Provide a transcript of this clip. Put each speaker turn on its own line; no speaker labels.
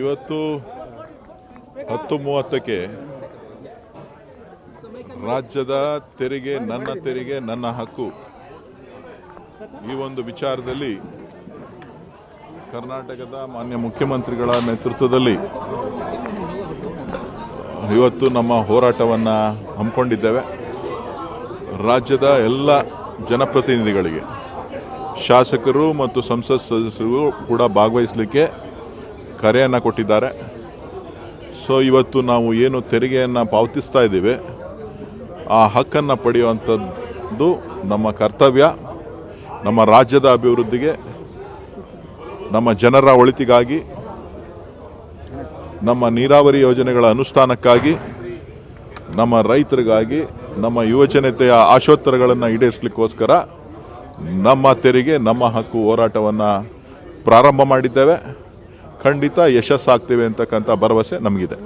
ಇವತ್ತು ಹತ್ತು ಮೂವತ್ತಕ್ಕೆ ರಾಜ್ಯದ ತೆರಿಗೆ, ನನ್ನ ತೆರಿಗೆ, ನನ್ನ ಹಕ್ಕು. ಈ ಒಂದು ವಿಚಾರದಲ್ಲಿ ಕರ್ನಾಟಕದ ಮಾನ್ಯ ಮುಖ್ಯಮಂತ್ರಿಗಳ ನೇತೃತ್ವದಲ್ಲಿ ಇವತ್ತು ನಮ್ಮ ಹೋರಾಟವನ್ನು ಹಮ್ಮಿಕೊಂಡಿದ್ದೇವೆ. ರಾಜ್ಯದ ಎಲ್ಲ ಜನಪ್ರತಿನಿಧಿಗಳಿಗೆ, ಶಾಸಕರು ಮತ್ತು ಸಂಸತ್ ಸದಸ್ಯರು ಕೂಡ ಭಾಗವಹಿಸಲಿಕ್ಕೆ ಕರೆಯನ್ನು ಕೊಟ್ಟಿದ್ದಾರೆ. ಸೊ ಇವತ್ತು ನಾವು ಏನು ತೆರಿಗೆಯನ್ನು ಪಾವತಿಸ್ತಾ ಇದ್ದೀವಿ, ಆ ಹಕ್ಕನ್ನು ಪಡೆಯುವಂಥದ್ದು ನಮ್ಮ ಕರ್ತವ್ಯ, ನಮ್ಮ ರಾಜ್ಯದ ಅಭಿವೃದ್ಧಿಗೆ, ನಮ್ಮ ಜನರ ಒಳಿತಿಗಾಗಿ, ನಮ್ಮ ನೀರಾವರಿ ಯೋಜನೆಗಳ ಅನುಷ್ಠಾನಕ್ಕಾಗಿ, ನಮ್ಮ ರೈತರಿಗಾಗಿ, ನಮ್ಮ ಯುವಜನತೆಯ ಆಶೋತ್ತರಗಳನ್ನು ಈಡೇರಿಸಲಿಕ್ಕೋಸ್ಕರ ನಮ್ಮ ತೆರಿಗೆ, ನಮ್ಮ ಹಕ್ಕು ಹೋರಾಟವನ್ನು ಪ್ರಾರಂಭ ಮಾಡಿದ್ದೇವೆ. ಖಂಡಿತ ಯಶಸ್ಸಾಗ್ತೇವೆ ಅಂತಕ್ಕಂಥ ಭರವಸೆ ನಮಗಿದೆ.